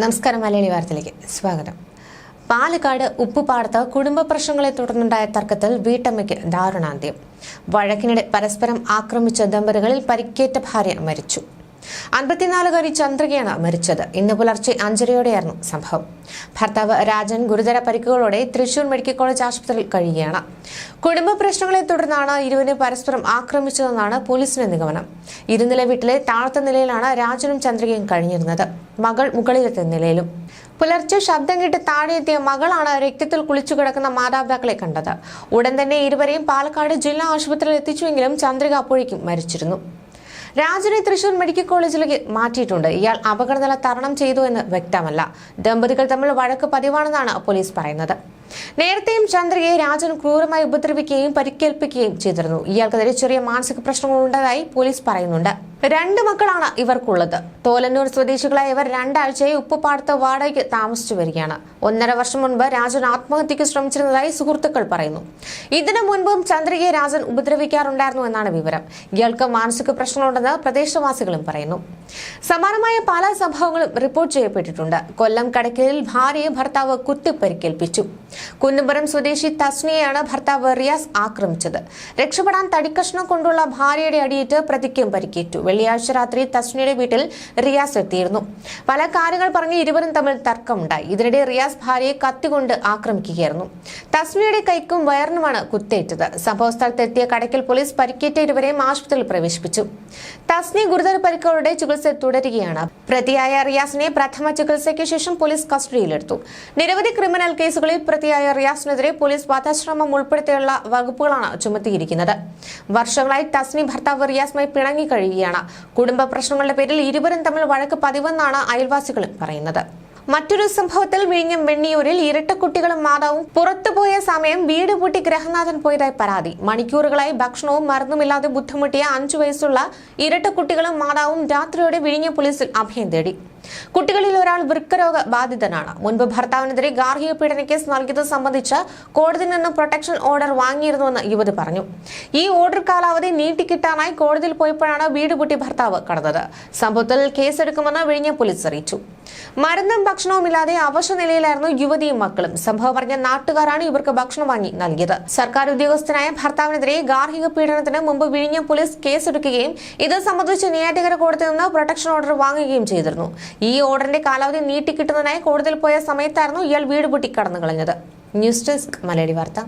നമസ്കാരം മലയാളി വാർത്തയിലേക്ക് സ്വാഗതം. പാലക്കാട് ഉപ്പുപാടത്ത് കുടുംബ പ്രശ്നങ്ങളെ തുടർന്നുണ്ടായ തർക്കത്തിൽ വീട്ടമ്മയ്ക്ക് ദാരുണാന്ത്യം. വഴക്കിനിടെ പരസ്പരം ആക്രമിച്ച ദമ്പതികളിൽ പരിക്കേറ്റ ഭാര്യ മരിച്ചു. അൻപത്തിനാലുകാരി ചന്ദ്രികയാണ് മരിച്ചത്. ഇന്ന് പുലർച്ചെ അഞ്ചരയോടെയായിരുന്നു സംഭവം. ഭർത്താവ് രാജൻ ഗുരുതര പരിക്കുകളോടെ തൃശൂർ മെഡിക്കൽ കോളേജ് ആശുപത്രിയിൽ കഴിയുകയാണ്. കുടുംബ പ്രശ്നങ്ങളെ തുടർന്നാണ് ഇരുവരും പരസ്പരം ആക്രമിച്ചതെന്നാണ് പോലീസിന്റെ നിഗമനം. ഇരുനില വീട്ടിലെ താഴത്തെ നിലയിലാണ് രാജനും ചന്ദ്രികയും കഴിഞ്ഞിരുന്നത്. മകൾ മുകളിലത്തെ നിലയിലും. പുലർച്ചെ ശബ്ദം കേട്ട് താഴെയെത്തിയ മകളാണ് രക്തത്തിൽ കുളിച്ചു കിടക്കുന്ന മാതാപിതാക്കളെ കണ്ടത്. ഉടൻ തന്നെ ഇരുവരെയും പാലക്കാട് ജില്ലാ ആശുപത്രിയിൽ എത്തിച്ചുവെങ്കിലും ചന്ദ്രിക അപ്പോഴേക്കും മരിച്ചിരുന്നു. രാജനെ തൃശൂർ മെഡിക്കൽ കോളേജിലേക്ക് മാറ്റിയിട്ടുണ്ട്. ഇയാൾ അപകടനില തരണം ചെയ്തു എന്ന് വ്യക്തമല്ല. ദമ്പതികൾ തമ്മിൽ വഴക്ക് പതിവാണെന്നാണ് പോലീസ് പറയുന്നത്. നേരത്തെയും ചന്ദ്രയെ രാജൻ ക്രൂരമായി ഉപദ്രവിക്കുകയും പരിക്കേൽപ്പിക്കുകയും ചെയ്തിരുന്നു. ഇയാൾക്കെതിരെ ചെറിയ മാനസിക പ്രശ്നങ്ങൾ പോലീസ് പറയുന്നുണ്ട്. രണ്ട് മക്കളാണ് ഇവർക്കുള്ളത്. തോലന്നൂർ സ്വദേശികളായ ഇവർ രണ്ടാഴ്ചയായി ഉപ്പുപാടത്ത് വാടകയ്ക്ക് താമസിച്ചു വരികയാണ്. ഒന്നര വർഷം മുൻപ് രാജൻ ആത്മഹത്യക്ക് ശ്രമിച്ചിരുന്നതായി സുഹൃത്തുക്കൾ പറയുന്നു. ഇതിനു മുൻപും ചന്ദ്രയെ രാജൻ ഉപദ്രവിക്കാറുണ്ടായിരുന്നു എന്നാണ് വിവരം. ഇയാൾക്ക് മാനസിക പ്രശ്നങ്ങളുണ്ടെന്ന് പ്രദേശവാസികളും പറയുന്നു. സമാനമായ പല സംഭവങ്ങളും റിപ്പോർട്ട് ചെയ്യപ്പെട്ടിട്ടുണ്ട്. കൊല്ലം കടക്കലിൽ ഭാര്യയെ ഭർത്താവ് കുത്തിപ്പരിക്കേൽപ്പിച്ചു. കുന്നുംപുരം സ്വദേശി തസ്നിയെയാണ് ഭർത്താവ് റിയാസ് ആക്രമിച്ചത്. രക്ഷപ്പെടാൻ തടിക്കഷ്ണം കൊണ്ടുള്ള ഭാര്യയുടെ അടിയേറ്റ് പ്രതിക്കും പരിക്കേറ്റു. വെള്ളിയാഴ്ച രാത്രി തസ്നിയുടെ വീട്ടിൽ റിയാസ് എത്തിയിരുന്നു. പല കാര്യങ്ങൾ പറഞ്ഞ് ഇരുവരും തമ്മിൽ തർക്കമുണ്ടായി. ഇതിനിടെ റിയാസ് ഭാര്യയെ കത്തികൊണ്ട് ആക്രമിക്കുകയായിരുന്നു. തസ്നിയുടെ കൈക്കും വയറിനുമാണ് കുത്തേറ്റത്. സംഭവസ്ഥലത്തെത്തിയ കടയ്ക്കൽ പോലീസ് പരിക്കേറ്റ ഇരുവരെയും ആശുപത്രിയിൽ പ്രവേശിപ്പിച്ചു. തസ്നി ഗുരുതര പരിക്കുകളുടെ ചികിത്സ തുടരുകയാണ്. പ്രതിയായ റിയാസിനെ പ്രഥമ ചികിത്സയ്ക്ക് ശേഷം പോലീസ് കസ്റ്റഡിയിലെടുത്തു. നിരവധി ക്രിമിനൽ കേസുകളിൽ പ്രതിയായ റിയാസിനെതിരെ പോലീസ് വധശ്രമം ഉൾപ്പെടുത്തിയുള്ള വകുപ്പുകളാണ് ചുമത്തിയിരിക്കുന്നത്. വർഷങ്ങളായി ടസ്നി ഭർത്താവ് റിയാസുമായി പിണങ്ങി കഴിയുകയാണ്. കുടുംബ പ്രശ്നങ്ങളുടെ പേരിൽ ഇരുവരും തമ്മിൽ വഴക്ക് പതിവെന്നാണ് അയൽവാസികളും പറയുന്നത്. മറ്റൊരു സംഭവത്തിൽ വിഴിഞ്ഞം വെണ്ണിയൂരിൽ ഇരട്ടക്കുട്ടികളും മാതാവും പുറത്തുപോയ സമയം വീട് പൂട്ടി ഗ്രഹനാഥൻ പോയതായി പരാതി. മണിക്കൂറുകളായി ഭക്ഷണവും മരുന്നുമില്ലാതെ ബുദ്ധിമുട്ടിയ അഞ്ചു വയസ്സുള്ള ഇരട്ടക്കുട്ടികളും മാതാവും രാത്രിയോടെ വിഴിഞ്ഞ പോലീസിൽ അഭയം തേടി. കുട്ടികളിൽ ഒരാൾ വൃക്കരോഗ ബാധിതനാണ്. മുൻപ് ഭർത്താവിനെതിരെ ഗാർഹിക പീഡന കേസ് നൽകിയത് സംബന്ധിച്ച് കോടതിയിൽ നിന്ന് പ്രൊട്ടക്ഷൻ ഓർഡർ വാങ്ങിയിരുന്നുവെന്ന് യുവതി പറഞ്ഞു. ഈ ഓർഡർ കാലാവധി നീട്ടിക്കിട്ടാനായി കോടതിയിൽ പോയപ്പോഴാണ് വീട് പൂട്ടി ഭർത്താവ് കടന്നത്. സംഭവത്തിൽ കേസെടുക്കുമെന്ന് വിഴിഞ്ഞ പോലീസ് അറിയിച്ചു. മരുന്നും ഭക്ഷണവും ഇല്ലാതെ അവശ നിലയിലായിരുന്നു യുവതിയും മക്കളും. സംഭവം പറഞ്ഞ നാട്ടുകാരാണ് ഇവർക്ക് ഭക്ഷണം വാങ്ങി നൽകിയത്. സർക്കാർ ഉദ്യോഗസ്ഥനായ ഭർത്താവിനെതിരെ ഗാർഹിക പീഡനത്തിന് മുമ്പ് വിഴിഞ്ഞ പോലീസ് കേസെടുക്കുകയും ഇത് സംബന്ധിച്ച് നെയ്യാറ്റിക്കര കോടതിയിൽ നിന്ന് പ്രൊട്ടക്ഷൻ ഓർഡർ വാങ്ങുകയും ചെയ്തിരുന്നു. ഈ ഓർഡറിന്റെ കാലാവധി നീട്ടിക്കിട്ടുന്നതിനായി കൂടുതൽ പോയ സമയത്തായിരുന്നു ഇയാൾ വീട് പൂട്ടി കടന്നു കളഞ്ഞത്. ന്യൂസ് ഡെസ്ക് മലയാളി വാർത്ത.